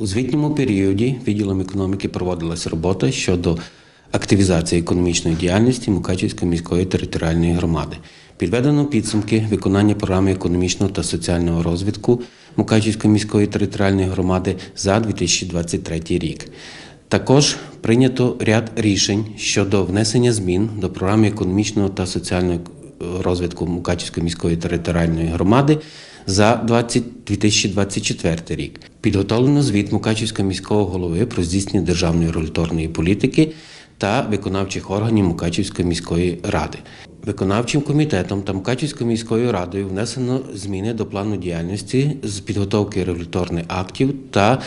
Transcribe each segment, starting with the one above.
У звітньому періоді відділом економіки проводилася робота щодо активізації економічної діяльності Мукачівської міської територіальної громади. Підведено підсумки виконання програми економічного та соціального розвитку Мукачівської міської територіальної громади за 2023 рік. Також прийнято ряд рішень щодо внесення змін до програми економічного та соціального розвитку Мукачівської міської територіальної громади за 20 2024 рік. Підготовлено звіт Мукачівського міського голови про здійснення державної регуляторної політики та виконавчих органів Мукачівської міської ради. Виконавчим комітетом та Мукачівською міською радою внесено зміни до плану діяльності з підготовки регуляторних актів та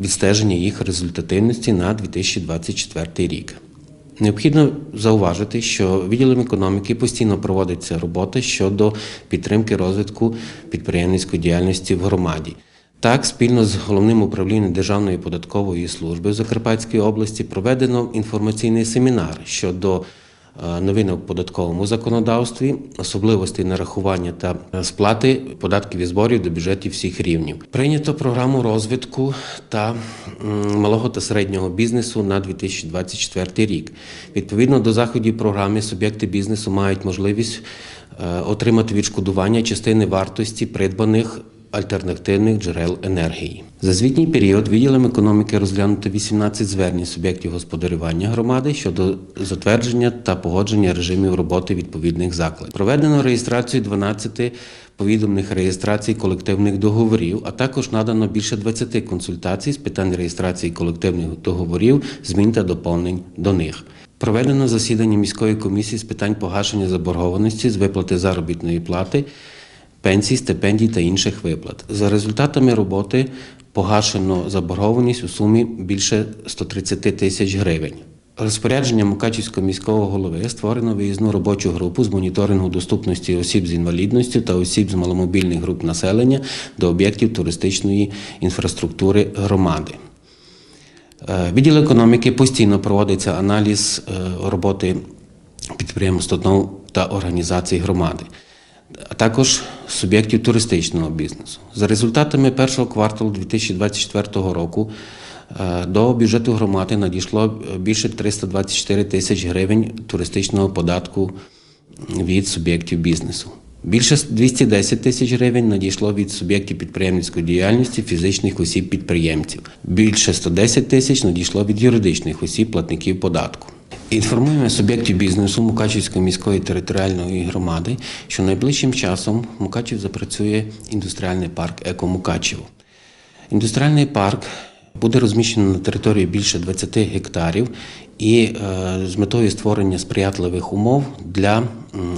відстеження їх результативності на 2024 рік. Необхідно зауважити, що відділом економіки постійно проводиться робота щодо підтримки розвитку підприємницької діяльності в громаді. Так, спільно з головним управлінням Державної податкової служби в Закарпатській області проведено інформаційний семінар щодо е, новин у податковому законодавстві, особливостей нарахування та сплати податків і зборів до бюджетів всіх рівнів. Прийнято програму розвитку та малого та середнього бізнесу на 2024 рік. Відповідно до заходів програми, суб'єкти бізнесу мають можливість е, отримати відшкодування частини вартості придбаних альтернативних джерел енергії. За звітній період відділом економіки розглянуто 18 звернень суб'єктів господарювання громади щодо затвердження та погодження режимів роботи відповідних закладів. Проведено реєстрацію 12 повідомлених реєстрацій колективних договорів, а також надано більше 20 консультацій з питань реєстрації колективних договорів, змін та доповнень до них. Проведено засідання міської комісії з питань погашення заборгованості з виплати заробітної плати пенсій, стипендій та інших виплат. За результатами роботи погашено заборгованість у сумі більше 130 тисяч гривень. Розпорядженням Мукачівського міського голови створено виїзну робочу групу з моніторингу доступності осіб з інвалідністю та осіб з маломобільних груп населення до об'єктів туристичної інфраструктури громади. Е, Відділ економіки постійно проводиться аналіз е, роботи підприємств та організацій громади, а також суб'єктів туристичного бізнесу. За результатами першого кварталу 2024 року е, до бюджету громади надійшло більше 324 тисяч гривень туристичного податку від суб'єктів бізнесу. Більше 210 тисяч гривень надійшло від суб'єктів підприємницької діяльності фізичних осіб-підприємців. Більше 110 тисяч надійшло від юридичних осіб платників податку. Інформуємо суб'єктів бізнесу Мукачівської міської територіальної громади, що найближчим часом Мукачів запрацює індустріальний парк Еко Мукачево. Індустріальний парк буде розміщено на території більше 20 гектарів і е, з метою створення сприятливих умов для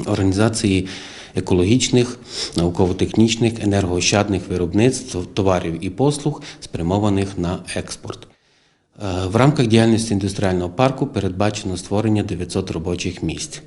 організації екологічних, науково-технічних, енергоощадних виробництв товарів і послуг, спрямованих на експорт. Е, В рамках діяльності індустріального парку передбачено створення 900 робочих місць.